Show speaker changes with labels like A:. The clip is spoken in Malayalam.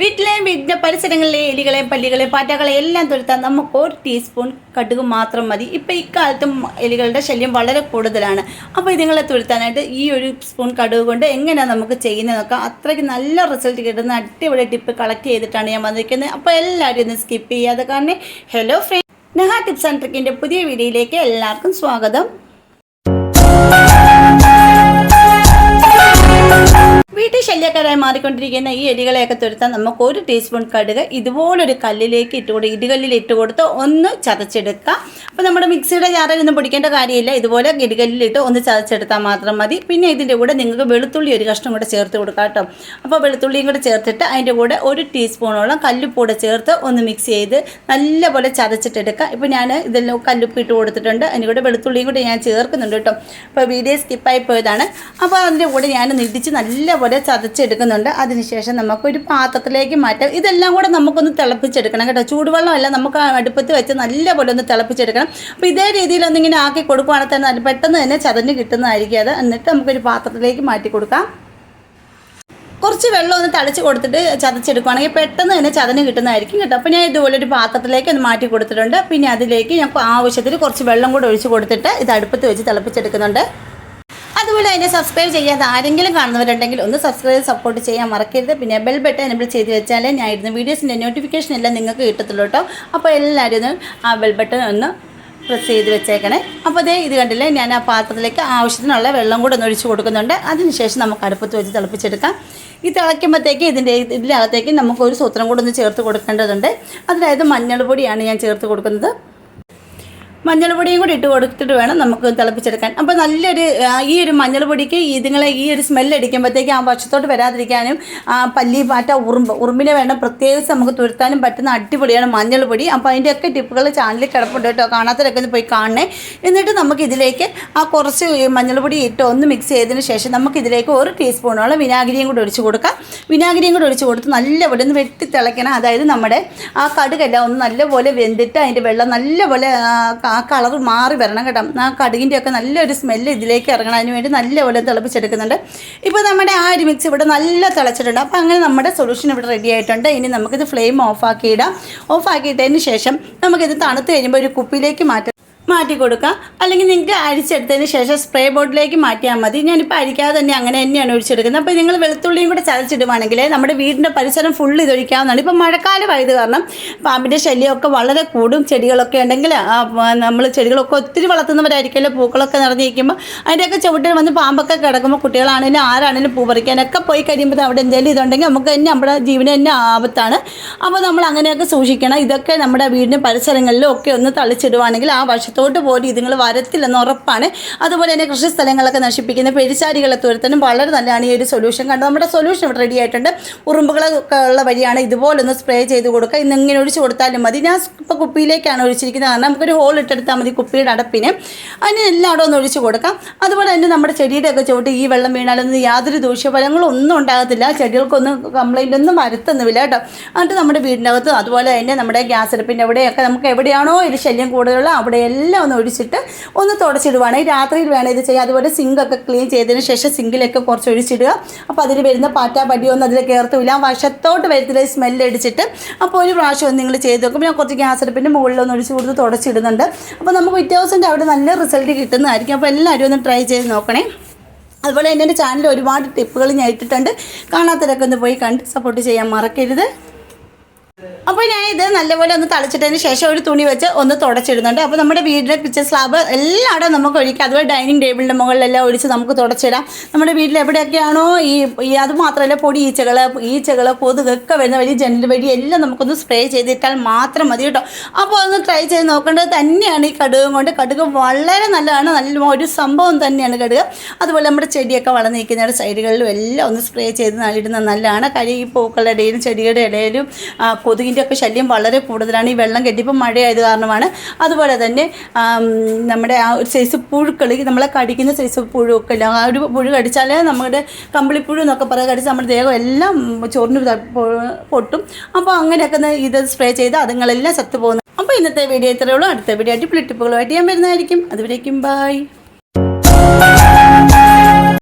A: വീട്ടിലെയും വീടിന്റെ പരിസരങ്ങളിലെ എലികളെയും പല്ലികളെയും പാറ്റകളെയും എല്ലാം തുരത്താൻ നമുക്ക് ഒരു ടീസ്പൂൺ കടുക് മാത്രം മതി. ഇപ്പം ഇക്കാലത്തും എലികളുടെ ശല്യം വളരെ കൂടുതലാണ്. അപ്പോൾ ഇതുങ്ങളെ തുരത്താനായിട്ട് ഈ ഒരു സ്പൂൺ കടുക് കൊണ്ട് എങ്ങനെയാണ് നമുക്ക് നോക്കാം. അത്രയ്ക്ക് നല്ല റിസൾട്ട് കിട്ടുന്ന അടിപൊളി ടിപ്പ് കളക്ട് ചെയ്തിട്ടാണ് ഞാൻ വന്നിരിക്കുന്നത്. അപ്പോൾ എല്ലാവരും ഒന്ന് സ്കിപ്പ് ചെയ്യാതെ കാരണം hello friend Neha tips and ട്രിക്കിന്റെ പുതിയ വീഡിയോയിലേക്ക് എല്ലാവർക്കും സ്വാഗതം. വീട്ടിൽ ശല്യക്കാരായി മാറിക്കൊണ്ടിരിക്കുന്ന ഈ എലികളെയൊക്കെ തുരുത്താൻ നമുക്ക് ഒരു ടീസ്പൂൺ കടുക് ഇതുപോലൊരു കല്ലിലേക്ക് ഇട്ട് കൊടുക്കുക ഇടുകല്ലിൽ ഇട്ട് കൊടുത്ത് ഒന്ന് ചതച്ചെടുക്കുക. അപ്പോൾ നമ്മുടെ മിക്സിയുടെ ജാറിലൊന്നും പൊടിക്കേണ്ട കാര്യമില്ല. ഇതുപോലെ ഇടുകല്ലിലിട്ട് ഒന്ന് ചതച്ചെടുത്താൽ മാത്രം മതി. പിന്നെ ഇതിന്റെ കൂടെ നിങ്ങൾക്ക് വെളുത്തുള്ളി ഒരു കഷ്ണം കൂടെ ചേർത്ത് കൊടുക്കാം കേട്ടോ. അപ്പോൾ വെളുത്തുള്ളിയും കൂടെ ചേർത്തിട്ട് അതിന്റെ കൂടെ ഒരു ടീസ്പൂണോളം കല്ലുപ്പൂടെ ചേർത്ത് ഒന്ന് മിക്സ് ചെയ്ത് നല്ലപോലെ ചതച്ചിട്ടെടുക്കുക. ഇപ്പോൾ ഞാൻ ഇതെല്ലാം കല്ലുപ്പ് ഇട്ട് കൊടുത്തിട്ടുണ്ട്. അതിന്റെ കൂടെ വെളുത്തുള്ളിയും കൂടെ ഞാൻ ചേർക്കുന്നുണ്ട് കേട്ടോ. അപ്പോൾ വീഡിയോ സ്കിപ്പായി പോയതാണ്. അപ്പോൾ അതിന്റെ കൂടെ ഞാൻ നിടിച്ച് നല്ലപോലെ ചതച്ചെടുക്കുന്നുണ്ട് അതിനുശേഷം നമുക്കൊരു പാത്രത്തിലേക്ക് മാറ്റാം. ഇതെല്ലാം കൂടെ നമുക്കൊന്ന് തിളപ്പിച്ചെടുക്കണം കേട്ടോ. ചൂടുവെള്ളമല്ല നമുക്ക് അടുപ്പത്ത് വെച്ച് നല്ലപോലെ ഒന്ന് തിളപ്പിച്ചെടുക്കണം. അപ്പോൾ ഇതേ രീതിയിൽ ഒന്നിങ്ങനെ ആക്കി കൊടുക്കുകയാണെങ്കിൽ തന്നെ പെട്ടെന്ന് തന്നെ ചതഞ്ഞ് കിട്ടുന്നതായിരിക്കും അത്. എന്നിട്ട് നമുക്കൊരു പാത്രത്തിലേക്ക് മാറ്റി കൊടുക്കാം. കുറച്ച് വെള്ളം ഒന്ന് തളിച്ച് കൊടുത്തിട്ട് ചതച്ചെടുക്കുകയാണെങ്കിൽ പെട്ടെന്ന് തന്നെ ചതഞ്ഞ് കിട്ടുന്നതായിരിക്കും കേട്ടോ. അപ്പോൾ ഞാൻ ഇതുപോലെ ഒരു പാത്രത്തിലേക്ക് ഒന്ന് മാറ്റി കൊടുത്തിട്ടുണ്ട്. പിന്നെ അതിലേക്ക് ഞാൻ ആവശ്യത്തിന് കുറച്ച് വെള്ളം കൂടെ ഒഴിച്ച് കൊടുത്തിട്ട് ഇത് അടുപ്പത്ത് വെച്ച് തിളപ്പിച്ചെടുക്കുന്നുണ്ട്. അതുപോലെ അതിനെ സബ്സ്ക്രൈബ് ചെയ്യാതെ ആരെങ്കിലും കാണുന്നവരുണ്ടെങ്കിൽ ഒന്ന് സബ്സ്ക്രൈബ് സപ്പോർട്ട് ചെയ്യാൻ മറക്കരുത്. പിന്നെ ബെൽ ബട്ടൺ എനബിൾ ചെയ്ത് വെച്ചാലേ ഞാൻ ഇരുന്ന വീഡിയോസിന്റെ നോട്ടിഫിക്കേഷൻ എല്ലാം നിങ്ങൾക്ക് കിട്ടത്തുള്ളൂ കേട്ടോ. അപ്പോൾ എല്ലാവരും ഒന്ന് ആ ബെൽ ബട്ടൺ ഒന്ന് പ്രസ് ചെയ്ത് വെച്ചേക്കണേ. അപ്പോൾ അതേ ഇത് കണ്ടില്ലേ ഞാൻ ആ പാത്രത്തിലേക്ക് ആവശ്യത്തിനുള്ള വെള്ളം കൂടെ ഒന്ന് ഒഴിച്ച് കൊടുക്കുന്നുണ്ട്. അതിനുശേഷം നമുക്ക് അടുപ്പത്ത് വെച്ച് തിളപ്പിച്ചെടുക്കാം. ഈ തിളയ്ക്കുമ്പോഴത്തേക്ക് ഇതിന്റെ ഇതിനകത്തേക്ക് നമുക്ക് ഒരു സൂത്രം കൂടെ ഒന്ന് ചേർത്ത് കൊടുക്കേണ്ടതുണ്ട്. അതായത് മഞ്ഞൾ പൊടിയാണ് ഞാൻ ചേർത്ത് കൊടുക്കുന്നത്. മഞ്ഞൾ പൊടിയും കൂടി ഇട്ട് കൊടുത്തിട്ട് വേണം നമുക്ക് തിളപ്പിച്ചെടുക്കാൻ. അപ്പോൾ നല്ലൊരു ഈ ഒരു മഞ്ഞൾ പൊടിക്ക് ഇതുങ്ങളെ ഈ ഒരു സ്മെല്ല് അടിക്കുമ്പോഴത്തേക്ക് ആ വശത്തോട്ട് വരാതിരിക്കാനും ആ, പല്ലി പാറ്റ ഉറുമ്പ് ഉറുമ്പിനെ വേണം പ്രത്യേകിച്ച് നമുക്ക് തുരുത്താനും പറ്റുന്ന അടിപൊളിയാണ് മഞ്ഞൾ പൊടി അപ്പോൾ അതിന്റെയൊക്കെ ടിപ്പുകൾ ചാനലിൽ കിടപ്പുണ്ട് കേട്ടോ. കാണാത്തവരൊക്കെ ഒന്ന് പോയി കാണണേ. എന്നിട്ട് നമുക്ക് ഇതിലേക്ക് ആ കുറച്ച് മഞ്ഞൾപ്പൊടി മഞ്ഞൾ പൊടി ഇട്ട് ഒന്ന് മിക്സ് ചെയ്തതിന് ശേഷം നമുക്ക് ഇതിലേക്ക് ഒരു ടീസ്പൂണോളം വിനാഗിരിയും കൂടി ഒഴിച്ച് കൊടുക്കാം. വിനാഗിരിയും കൂടി ഒഴിച്ച് കൊടുത്ത് നല്ലപോലെ ഒന്ന് വെട്ടി തിളയ്ക്കണം. അതായത് നമ്മുടെ ആ കടുകെല്ലാം ഒന്ന് നല്ലപോലെ വെന്തിട്ട് അതിന്റെ വെള്ളം നല്ലപോലെ ആ, കളർ മാറി വരണം കേട്ടോ. ആ കടുകിന്റെ ഒക്കെ നല്ലൊരു സ്മെല്ല് ഇതിലേക്ക് ഇറങ്ങണം. അതിന് വേണ്ടി നല്ലപോലെ തിളപ്പിച്ചെടുക്കുന്നുണ്ട്. ഇപ്പോൾ നമ്മുടെ ആ ഒരു മിക്സ് ഇവിടെ നല്ല തിളച്ചിട്ടുണ്ട്. അപ്പോൾ അങ്ങനെ നമ്മുടെ സൊല്യൂഷൻ ഇവിടെ റെഡി ആയിട്ടുണ്ട്. ഇനി നമുക്കിത് ഫ്ലെയിം ഓഫാക്കി ഇടാം. ഓഫാക്കിയിട്ടതിന് ശേഷം നമുക്കിത് തണുത്ത് കഴിയുമ്പോൾ ഒരു കുപ്പിയിലേക്ക് മാറ്റാം മാറ്റി കൊടുക്കാം അല്ലെങ്കിൽ നിങ്ങൾക്ക് അരിച്ചെടുത്തതിന് ശേഷം സ്പ്രേ ബോട്ടിലേക്ക് മാറ്റിയാൽ മതി. ഞാനിപ്പോൾ അരിക്കാതെ തന്നെ അങ്ങനെ തന്നെയാണ് ഒഴിച്ചെടുക്കുന്നത്. അപ്പോൾ നിങ്ങൾ വെളുത്തുള്ളിയും കൂടെ ചതച്ചിടുവാണെങ്കിൽ നമ്മുടെ വീടിന്റെ പരിസരം ഫുള്ള് ഇതൊഴിക്കാവുന്നതാണ്. ഇപ്പോൾ മഴക്കാലമായത് കാരണം പാമ്പിന്റെ ശല്യമൊക്കെ വളരെ കൂടും. ചെടികളൊക്കെ ഉണ്ടെങ്കിൽ നമ്മൾ ചെടികളൊക്കെ ഒത്തിരി വളർത്തുന്നവരായിരിക്കുമല്ലോ. പൂക്കളൊക്കെ നിറഞ്ഞിരിക്കുമ്പോൾ അതിന്റെയൊക്കെ ചുവട്ടിൽ വന്ന് പാമ്പൊക്കെ കിടക്കുമ്പോൾ കുട്ടികളാണെങ്കിലും ആരാണെങ്കിലും പൂ പറിക്കാനൊക്കെ പോയി കഴിയുമ്പോൾ അവിടെ എന്തെങ്കിലും ഇതുണ്ടെങ്കിൽ നമുക്ക് തന്നെ നമ്മുടെ ജീവന് തന്നെ ആപത്താണ്. അപ്പോൾ നമ്മൾ അങ്ങനെയൊക്കെ സൂക്ഷിക്കണം. ഇതൊക്കെ നമ്മുടെ വീടിന്റെ പരിസരങ്ങളിലും ഒക്കെ ഒന്ന് തളിച്ചിടുവാണെങ്കിൽ ആ വശത്തോട്ട് പോലും ഇതുങ്ങൾ വരത്തില്ലെന്ന് ഉറപ്പാണ്. അതുപോലെ തന്നെ കൃഷി സ്ഥലങ്ങളൊക്കെ നശിപ്പിക്കുന്ന പെരിച്ചാരികളെ തുരത്തനും വളരെ നല്ലതാണ് ഈ ഒരു സൊല്യൂഷൻ കണ്ടത് നമ്മുടെ സൊല്യൂഷൻ ഇവിടെ റെഡി ആയിട്ടുണ്ട്. ഉറുമ്പുകളൊക്കെ ഉള്ള വഴിയാണ് ഇതുപോലൊന്ന് സ്പ്രേ ചെയ്ത് കൊടുക്കുക. ഇന്ന് ഇങ്ങനെ ഒഴിച്ച് കൊടുത്താലും മതി. ഞാൻ ഇപ്പോൾ കുപ്പിയിലേക്കാണ് ഒഴിച്ചിരിക്കുന്നത്. കാരണം നമുക്കൊരു ഹോൾ ഇട്ടെടുത്താൽ മതി കുപ്പിയുടെ അടപ്പിന്. അതിന് എല്ലാം അവിടെ ഒന്ന് ഒഴിച്ച് കൊടുക്കാം. അതുപോലെ തന്നെ നമ്മുടെ ചെടിയുടെ ഒക്കെ ചുവട്ട് ഈ വെള്ളം വീണാലൊന്നും യാതൊരു ദൂഷ്യഫലങ്ങളും ഒന്നും ഉണ്ടാകത്തില്ല. ചെടികൾക്കൊന്നും കംപ്ലൈന്റ് ഒന്നും വരുത്തുന്നില്ല കേട്ടോ. എന്നിട്ട് നമ്മുടെ വീടിന്റെ അകത്ത് അതുപോലെ തന്നെ നമ്മുടെ ഗ്യാസ് അടുപ്പിന്റെ എവിടെയൊക്കെ നമുക്ക് എവിടെയാണോ ഒരു ശല്യം കൂടുതലുള്ള അവിടെ എല്ലാം ഒന്ന് ഒഴിച്ചിട്ട് ഒന്ന് തുടച്ചിടുവാണെങ്കിൽ രാത്രിയിൽ വേണം ഇത് ചെയ്യുക അതുപോലെ സിങ്കൊക്കെ ക്ലീൻ ചെയ്തതിന് ശേഷം സിങ്കിലൊക്കെ കുറച്ച് ഒഴിച്ചിടുക. അപ്പോൾ അതിൽ വരുന്ന പാറ്റ പടിയൊന്നും അതിൽ കയർത്തുമില്ല ആ വശത്തോട്ട് വരുത്തില്ല സ്മെല്ല് അടിച്ചിട്ട്. അപ്പോൾ ഒരു പ്രാവശ്യം നിങ്ങൾ ചെയ്ത് നോക്കും. ഞാൻ കുറച്ച് ഗ്യാസ് അടുപ്പിന്റെ മുകളിലൊന്ന് ഒഴിച്ച് കൊടുത്ത് തുടച്ചിടുന്നുണ്ട്. അപ്പോൾ നമുക്ക് പിറ്റേ അവിടെ നല്ല റിസൾട്ട് കിട്ടുന്നതായിരിക്കും. അപ്പോൾ എല്ലാവരും ഒന്ന് ട്രൈ ചെയ്ത് നോക്കണേ. അതുപോലെ എന്റെ ചാനലിൽ ഒരുപാട് ടിപ്പുകൾ ഞാൻ ഇട്ടിട്ടുണ്ട്. കാണാത്തവരൊക്കെ ഒന്ന് പോയി കണ്ട് സപ്പോർട്ട് ചെയ്യാൻ മറക്കരുത്. അപ്പോൾ ഞാൻ ഇത് നല്ലപോലെ ഒന്ന് തളിച്ചിട്ടതിന് ശേഷം ഒരു തുണി വെച്ച് ഒന്ന് തുടച്ചിടുന്നുണ്ട്. അപ്പോൾ നമ്മുടെ വീടിന്റെ കിച്ചൺ സ്ലാബ് എല്ലായിടും നമുക്ക് ഒഴിക്കാം. അതുപോലെ ഡൈനിങ് ടേബിളിന്റെ മുകളിലെല്ലാം ഒഴിച്ച് നമുക്ക് തുടച്ചിടാം. നമ്മുടെ വീട്ടിൽ എവിടെയൊക്കെയാണോ ഈ അത് മാത്രമല്ല പൊടി ഈച്ചകൾ ഈച്ചകൾ കൊതുകൊക്കെ വരുന്ന വഴി ജനൽ വഴി എല്ലാം നമുക്കൊന്ന് സ്പ്രേ ചെയ്തിട്ടാൽ മാത്രം മതി കേട്ടോ. അപ്പോൾ ഒന്ന് ട്രൈ ചെയ്ത് നോക്കേണ്ടത് തന്നെയാണ് ഈ കടുകും കൊണ്ട്. കടുക് വളരെ നല്ലതാണ്. നല്ല ഒരു സംഭവം തന്നെയാണ് കടുക്. അതുപോലെ നമ്മുടെ ചെടിയൊക്കെ വളർന്നിരിക്കുന്ന സൈഡുകളിലും എല്ലാം ഒന്ന് സ്പ്രേ ചെയ്ത് ഇടുന്നത് നല്ലതാണ്. കാര്യം ഈ പൂക്കളുടെ ഇടയിലും ചെടിയുടെ ഇടയിലും ആ, കൊതുകിന്റെ ഒക്കെ ശല്യം വളരെ കൂടുതലാണ്. ഈ വെള്ളം കെട്ടിയപ്പോൾ മഴയായത് കാരണമാണ്. അതുപോലെ തന്നെ നമ്മുടെ ആ ഒരു സൈസ് പുഴുക്കൾ നമ്മളെ കടിക്കുന്ന സൈസ് പുഴുവൊക്കെ ഇല്ല. ആ ഒരു പുഴു കടിച്ചാൽ നമ്മുടെ കമ്പിളിപ്പുഴു എന്നൊക്കെ പറയുക കടിച്ച് നമ്മുടെ ദേഹം എല്ലാം ചോറിന് പൊട്ടും. അപ്പോൾ അങ്ങനെയൊക്കെ ഇത് സ്പ്രേ ചെയ്ത് അതുങ്ങളെല്ലാം സത്ത് പോകുന്നു. അപ്പോൾ ഇന്നത്തെ വീഡിയോ ഇത്രയേ ഉള്ളൂ. അടുത്ത വീഡിയോ ആയിട്ട് ടിപ്പുകളുമായിട്ട് ഞാൻ വരുന്നതായിരിക്കും. അതുവരേക്കും ബൈ